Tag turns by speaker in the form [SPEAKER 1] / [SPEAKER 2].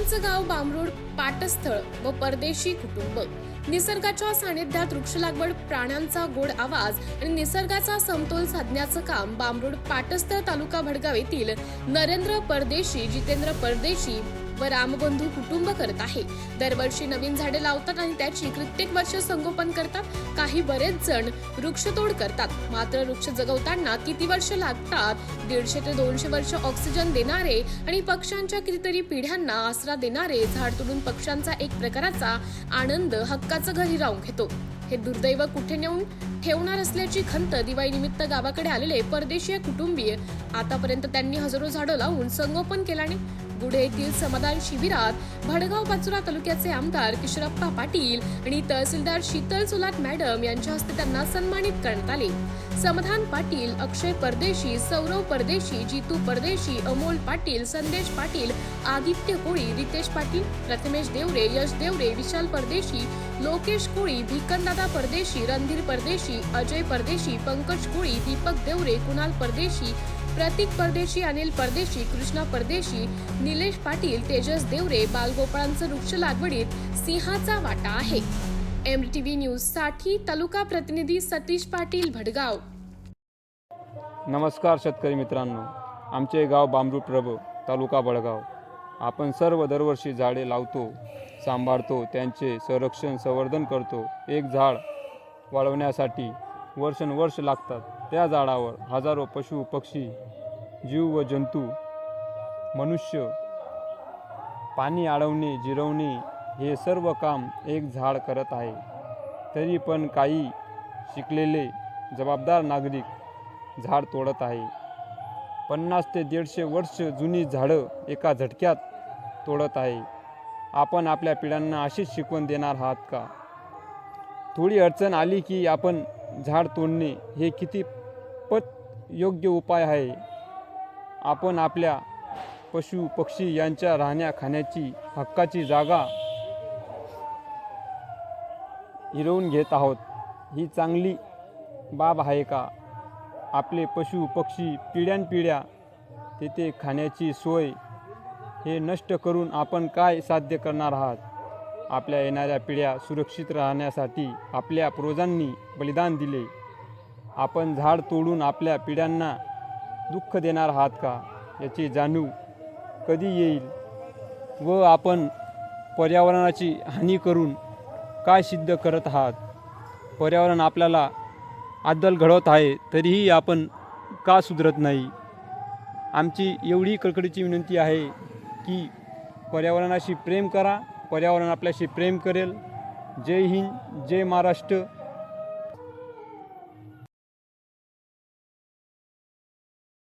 [SPEAKER 1] प्राण्यांचं गाव बामरोड पाटस्थळ व परदेशी कुटुंब. निसर्गाच्या सानिध्यात वृक्ष लागवड प्राण्यांचा गोड आवाज आणि निसर्गाचा समतोल साधण्याचं काम बामरोड पाटस्थळ तालुका भडगाव येथील नरेंद्र परदेशी जितेंद्र परदेशी व रामबंधू कुटुंब करत आहे. दरवर्षी नवीन झाडे लावतात आणि त्याची कित्येक वर्ष संगोपन करतात. काही बरेच जण वृक्षतोड करतात. मात्र वृक्ष जगवताना किती वर्ष लागतात? दीडशे ते दोनशे वर्ष ऑक्सिजन देणारे आणि पक्ष्यांच्या कितीतरी पिढ्यांना आसरा देणारे झाड तोडून पक्ष्यांचा एक प्रकाराचा आनंद हक्काचं घरी राहून घेतो. हे दुर्दैव कुठे नेऊन ठेवणार असल्याची खंत दिवाळीनिमित्त गावाकडे आलेले परदेशीय कुटुंबीय आतापर्यंत त्यांनी हजारो झाडं लावून संगोपन केल्याने गुढे येथील समाधान शिबिरात भडगाव पाचोरा तालुक्याचे आमदार किशोरप्पा पाटील आणि तहसीलदार शीतल सुलाट मॅडम यांच्या हस्ते त्यांना सन्मानित करण्यात आले. समाधान पाटील अक्षय परदेशी सौरव परदेशी जितू परदेशी अमोल पाटील संदेश पाटील आदित्य कोळी रितेश पाटील प्रथमेश देवरे यश देवरे विशाल परदेशी लोकेश कोळी भिकनदादा परदेशी रणधीर परदेशी अजय परदेशी पंकज कोळी दीपक देवरे कुणाल परदेशी प्रतीक परदेशी अनिल परदेशी कृष्णा परदेशी निलेश पाटील तेजस देवरे बालगोपाळांचं वृक्ष लागवडीत सिंहाचा वाटा आहे. एम टीव्ही न्यूजसाठी तालुका प्रतिनिधी सतीश पाटील भडगाव.
[SPEAKER 2] नमस्कार शेतकरी मित्रांनो. आमचे गाव बांबरू प्रभ तालुका बळगाव आपण सर्व दरवर्षी झाडे लावतो सांभाळतो त्यांचे संरक्षण संवर्धन करतो. एक झाड वाढवण्यासाठी वर्षानुवर्ष लागतात. त्या झाडावर हजारो पशु पक्षी जीव व जंतू मनुष्य पाणी अडवणे जिरवणे हे सर्व काम एक झाड करत आहे. तरी पण काही शिकलेले जबाबदार नागरिक झाड तोडत आहे. पन्नास ते दीडशे वर्ष जुनी झाडं एका झटक्यात तोडत आहे. आपण आपल्या पिढ्यांना अशीच शिकवण देणार आहात का? थोडी अडचण आली की आपण झाड तोडणे हे किती पत योग्य उपाय आहे? आपण आपल्या पशु पक्षी यांच्या राहण्या खाण्याची हक्काची जागा हिरवून घेत आहोत. ही चांगली बाब आहे का? आपले पशु पक्षी पिढ्यानपिढ्या तेथे खाण्याची सोय हे नष्ट करून आपण काय साध्य करणार आहात? आपल्या येणाऱ्या पिढ्या सुरक्षित राहण्यासाठी आपल्या पूर्वजांनी बलिदान दिले. आपण झाड तोडून आपल्या पिढ्यांना दुःख देणार आहात का? याची जाणीव कधी येईल? व आपण पर्यावरणाची हानी करून काय सिद्ध करत आहात? पर्यावरण आपल्याला आदल घडवत आहे तरीही आपण का सुधरत नाही? आमची एवढी कडकडीची विनंती आहे की पर्यावरणाशी प्रेम करा पर्यावरण आपल्याशी प्रेम करेल. जय हिंद जय महाराष्ट्र.